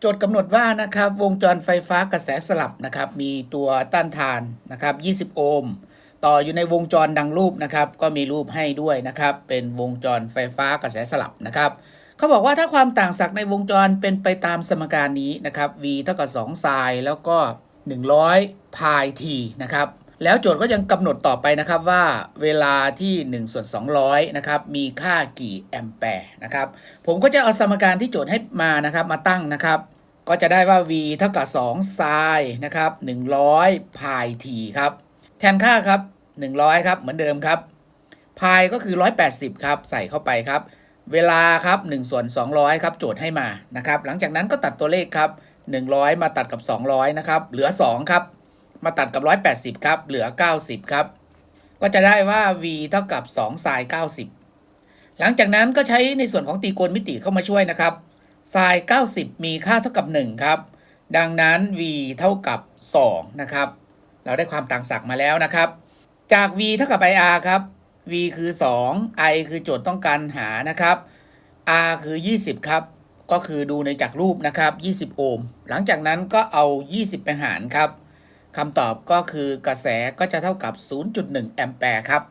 โจทย์กำหนดว่านะครับวงจรไฟฟ้ากระแสสลับนะครับมีตัวต้านทานนะครับ 20 โอห์มต่ออยู่ในวงจรดังรูปนะครับก็มีรูปให้ด้วยนะครับเป็นวงจรไฟฟ้ากระแสสลับนะครับเขาบอกว่าถ้าความต่างศักย์ในวงจรเป็นไปตามสมการนี้นะครับ v เท่ากับ2ไซน์แล้วก็ 100 พาย t นะครับ แล้วโจทย์ก็ยังกำหนดต่อไปนะครับว่าเวลาที่1ส่วน200นะครับมีค่ากี่แอมแปร์นะครับผมก็จะเอาสมการที่โจทย์ให้มานะครับมาตั้งนะครับ ก็จะได้ว่า v เท่ากับ2ไซน์นะครับ100พาย t ครับแทนค่าครับ 100 ครับเหมือนเดิมครับพายก็คือ 180 ครับ ใส่เข้าไปครับ เวลาครับ1ส่วน200 ครับโจทย์ให้มานะครับ หลังจากนั้นก็ตัดตัวเลขครับ 100 มาตัดกับ 200 นะครับ เหลือ 2 ครับ มาตัดกับ 180 ครับ เหลือ 90 ครับ ก็จะได้ว่า v เท่ากับ2ไซน์90 หลังจากนั้นก็ใช้ในส่วนของตรีโกณมิติเข้ามาช่วยนะครับไซน์90 มีค่าเท่ากับ 1 ครับ ดังนั้น v เท่ากับ 2 นะครับ เราได้ความต่างศักย์มาแล้วนะครับ จาก v เท่ากับ ir ครับ v คือ 2 i คือโจทย์ต้องการหานะครับ r คือ 20 ครับ ก็คือดูในจากรูปนะครับ 20 โอห์ม หลังจากนั้นก็เอา 20 ไปหารครับ คำตอบก็คือกระแสก็จะเท่ากับ 0.1 แอมแปร์ครับ